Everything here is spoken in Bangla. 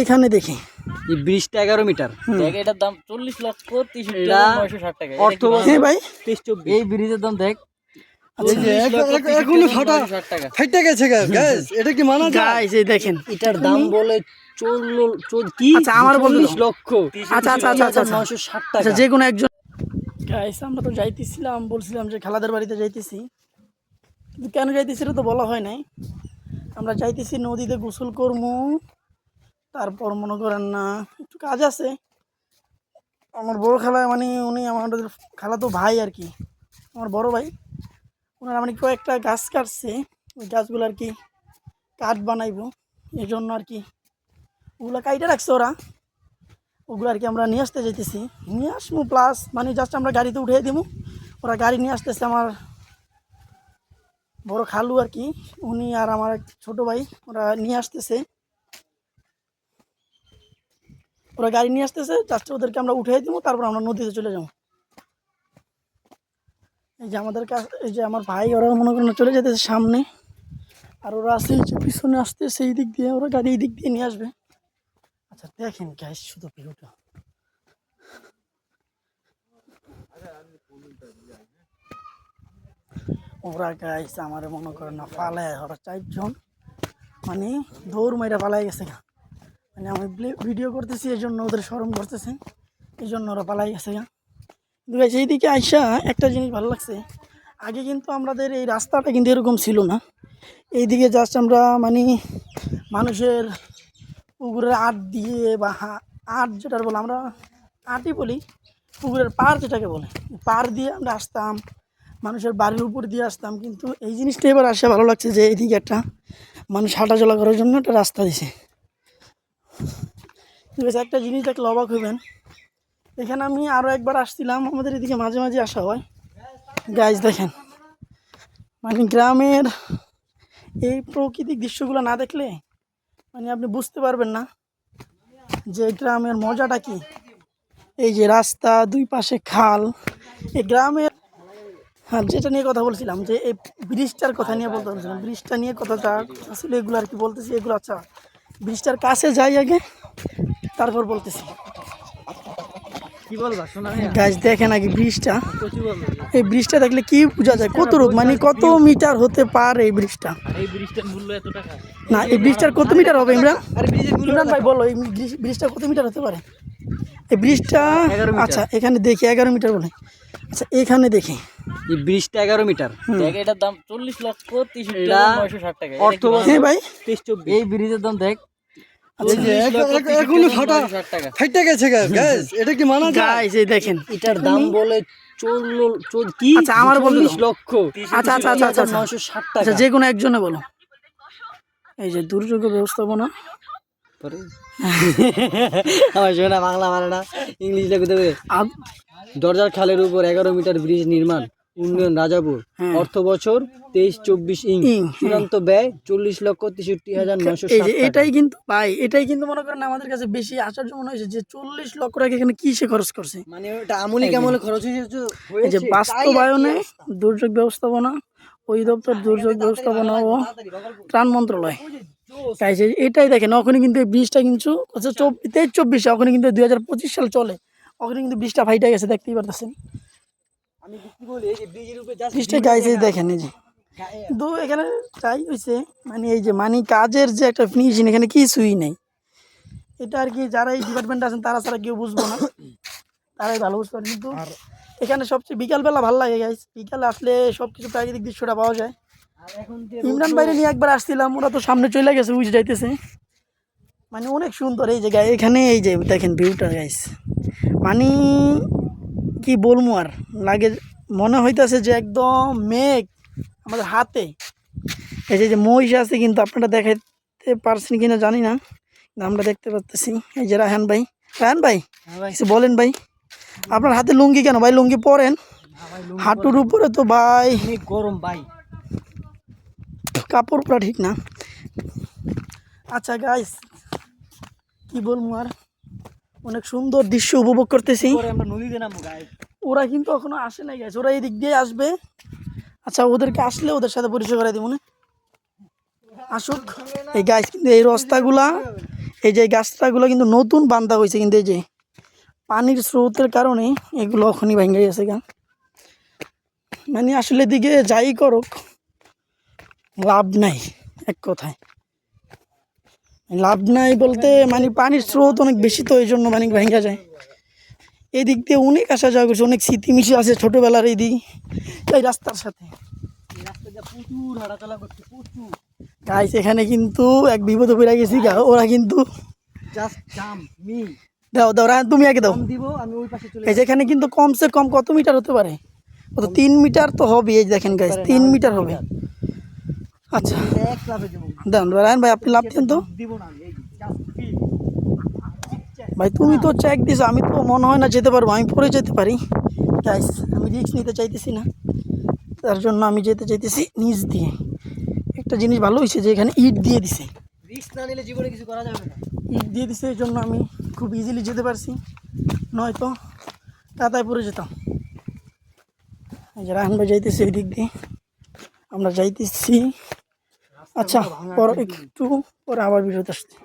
এখানে দেখি। এই ব্রিজটা এগারো মিটার। এটার দাম চল্লিশ লক্ষ টাকা। হ্যাঁ ভাই। এই ব্রিজের দাম দেখ। আচ্ছা, মানা আচ্ছা, আচ্ছা আচ্ছা আচ্ছা আচ্ছা আচ্ছা। যে কোনো একজন আমরা তো যাইতেছিলাম বলছিলাম যে খালাদের বাড়িতে যাইতেছি। কেন যাইতেছি এটা তো বলা হয় নাই। আমরা যাইতেছি নদীতে গোসল করব তারপর মনে করেন, না, একটু কাজ আছে। আমার বড় খালা মানে উনি আমাদের খালা তো ভাই আর কি, আমার বড় ভাই। ওনারা মানে কয়েকটা গাছ কাটছে, ওই গাছগুলো আর কি কাঠ বানাইবো এই জন্য আর কি। ওগুলো কাইটে রাখছে ওরা। ওগুলো আর কি আমরা নিয়ে আসতে যেতেছি নিয়ে আসব প্লাস মানে জাস্ট আমরা গাড়িতে উঠিয়ে দিব ওরা গাড়ি নিয়ে আসতেছে আমার বড় খালু আর কি। উনি আর আমার ছোট ভাই ওরা নিয়ে আসতেছে। ওরা গাড়ি নিয়ে আসতেছে জাস্ট ওদেরকে আমরা উঠিয়ে দিব, তারপর আমরা নদীতে চলে যাব। এই যে আমাদের কাছ, এই যে আমার ভাই, ওরা মনে করেন চলে যেতেছে সামনে, আর ওরা আসছে যে পিছনে আসতেছে সেই দিক দিয়ে, ওরা গাড়ি এই দিক দিয়ে নিয়ে আসবে। আচ্ছা দেখেন গ্যাস শুধু ভিউটা। ওরা গাইস আমার মনে করেন না পালায় ওরা চারজন মানে দৌড় মাইরা পালাই গেছে। গা। মানে আমি ভিডিও করতেছি এই জন্য ওদের সরম করতেছে। এই জন্য ওরা পালাই গেছে। কিন্তু guys, এইদিকে আইসা একটা জিনিস ভালো লাগছে। আগে কিন্তু আমাদের এই রাস্তাটা কিন্তু এরকম ছিল না। এইদিকে জাস্ট আমরা মানে মানুষের পুকুরের আট দিয়ে বা আট যেটার বলে আমরা আটই বলি। পুকুরের পার যেটাকে বলে পার দিয়ে আমরা আসতাম মানুষের বাড়ির উপর দিয়ে আসতাম। কিন্তু এই জিনিসটা এবার আসে ভালো লাগছে যে এইদিকে একটা মানুষ হাঁটাচলা করার জন্য একটা রাস্তা দিছে। ঠিক আছে, একটা জিনিস দেখলে অবাক হইবেন। এখানে আমি আরও একবার আসছিলাম, আমাদের এদিকে মাঝে মাঝে আসা হয়। গাছ দেখেন মানে গ্রামের এই প্রকৃতিক দৃশ্যগুলো না দেখলে মানে আপনি বুঝতে পারবেন না যে গ্রামের মজাটা কি। এই যে রাস্তা, দুই পাশে খাল, এই গ্রামের হ্যাঁ যেটা নিয়ে কথা বলছিলাম, যে এই ব্রিজটার কথা নিয়ে বলতে বলছিলাম, ব্রিজটা নিয়ে কথাটা আসলে এগুলো আর কি বলতেছি, এগুলো আচ্ছা ব্রিজটার কাছে যাই আগে তারপর বলতেছি। কি বলবা শোনা গাছ দেখেন আগে ব্রিজটা। এই ব্রিজটা দেখলে কি বোঝা যায়? কত রূপ মানে কত মিটার হতে পারে এই ব্রিজটা? এই ব্রিজটার মূল্য এত টাকা? না এই ব্রিজটার কত মিটার হবে ইমরান? ইমরান ভাই বলো এই ব্রিজটা কত মিটার হতে পারে? এই ব্রিজটা 11 আচ্ছা এখানে দেখি এগারো মিটার বলে। আচ্ছা এখানে দেখি। এই ব্রিজটা এগারো মিটার। এটার দাম চল্লিশ লক্ষ হাজার টাকা। অর্থ হ্যাঁ ভাই। এই ব্রিজের দাম দেখ এখনও ফাটা নয়শো ষাট টাকা। ফাইটে গেছে গ্যাস এটা কি মানা যায়? গাইস এই দেখেন এটার দাম বলে কি? আচ্ছা, আমার লক্ষ। আচ্ছা আচ্ছা আচ্ছা আচ্ছা আচ্ছা। নয়শো ষাট আচ্ছা টাকা যে কোনো একজনে বলো। এই যে দুর্যোগ ব্যবস্থাপনা। আমার শোনা বাংলা মানে না ইংলিশ দেবে দরজার খালের উপর এগারো মিটার ব্রিজ নির্মাণ। উন্নয়ন রাজাপুর। হ্যাঁ। অর্থ বছর তেইশ চব্বিশ ইং। ইং, চূড়ান্ত ব্যয় চল্লিশ লক্ষ তেষট্টি হাজার নয়শো। এটাই কিন্তু ভাই এটাই কিন্তু মনে করেন আমাদের কাছে বেশি আশ্চর্য মনে হয়েছে যে চল্লিশ লক্ষ টাকা এখানে কি সে খরচ করছে। মানে ওটা আমলি কেমন খরচ হয়েছে যে বাস্তবায়নে দুর্যোগ ব্যবস্থাপনা অধিদপ্তর দুর্যোগ ব্যবস্থাপনা ও ত্রাণ মন্ত্রণালয়। তাই যে এটাই দেখেন ওখানে কিন্তু এই ব্রিজটা কিন্তু হচ্ছে তেইশ চব্বিশে ওখানে কিন্তু দুই হাজার পঁচিশ সাল চলে। ওখানে কিন্তু ব্রিজটা ফাইটা গেছে দেখতেই পারতেছেন। গাইছে দেখেন এই যে। এখানে হয়েছে মানে এই যে মানে কাজের যে একটা ফিনিশিং এখানে কিছুই নেই। এটা আর কি যারা এই ডিপার্টমেন্টে আছেন তারা ছাড়া কেউ বুঝব না। তারাই ভালো বুঝতে পারে কিন্তু এখানে সবচেয়ে বিকালবেলা ভালো লাগে গাইস বিকালে আসলে সব কিছু প্রাকৃতিক দৃশ্যটা পাওয়া যায়। আর এখন যে ইমরান বাইরে নিয়ে একবার আসছিলাম ওরা তো সামনে চলে গেছে উঠে যাইতেছে। মানে অনেক সুন্দর এই জায়গায় এখানে এই যে দেখেন ভিউটা গাইস মানে কি বলব আর? লাগে মনে হইতাছে যে একদম মেঘ আমাদের হাতে। এই যে মহিষ আছে কিন্তু আপনারা দেখাইতে পারছেন কিনা জানি না আমরা দেখতে পাচ্ছি এই যে রাহান ভাই। রাহান ভাই হ্যাঁ কিছু বলেন ভাই। আপনার হাতে লুঙ্গি কেন? ভাই লুঙ্গি পরেন। হাঁটুর উপরে তো ভাই। গরম ভাই। কাপড় পরা ঠিক না। আচ্ছা গাইস কি বলব আর? অনেক সুন্দর দৃশ্য উপভোগ করতেছি। ওরা কিন্তু এখনও আসে নাই গাইস ওরা এই দিক দিয়ে আসবে। আচ্ছা ওদেরকে আসলে ওদের সাথে পরিচয় করে দিব না আসুক। এই গাছ কিন্তু এই রাস্তাগুলা এই যে গাছটাগুলো কিন্তু নতুন বান্ধা হয়েছে কিন্তু এই যে পানির স্রোতের কারণে এগুলো এখনই ভেঙে গেছে গা। মানে আসলে দিকে যাই করুক লাভ নাই এক কথায়। লাভ নাই বলতে মানে পানির স্রোত অনেক বেশি তো এই জন্য মানে ভেঙে যায়। এই দিক দিয়ে অনেক আসা যাওয়া করছে অনেক স্মৃতি মিশে আছে ছোটোবেলার এই দিক এই রাস্তার সাথে। গাইস এখানে কিন্তু এক বিপদে পড়ে গেছি গা ওরা কিন্তু দাও দাও রায়হান, তুমি আগে দাও। এই এখানে কিন্তু কমসে কম কত মিটার হতে পারে? কত তিন মিটার তো হবে এই দেখেন গাইস তিন মিটার হবে। আচ্ছা। দান রায়ন ভাই আপনি লাভ দেন তো। ভাই তুমি তো চেক দিছো আমি তো মনে হয় না যেতে পারব আমি পরে যেতে পারি। গাইস আমি রিস্ক নিতে চাইতেছি না। তার জন্য আমি যেতে চাইতেছি নিচ দিয়ে। একটা জিনিস ভালো হয়েছে যে এখানে ইট দিয়ে দিছে। রিস্ক না নিলে জীবনে কিছু করা যাবে না। ইট দিয়ে দিছে এই জন্য আমি খুব ইজিলি যেতে পারছি। নয়তো কাতায় পড়ে যেতাম। যে রাহান ভাই যাইতেছি ওই দিক দিয়ে। আমরা যাইতেছি। আচ্ছা পর একটু পরে আবার বিরত আসছি।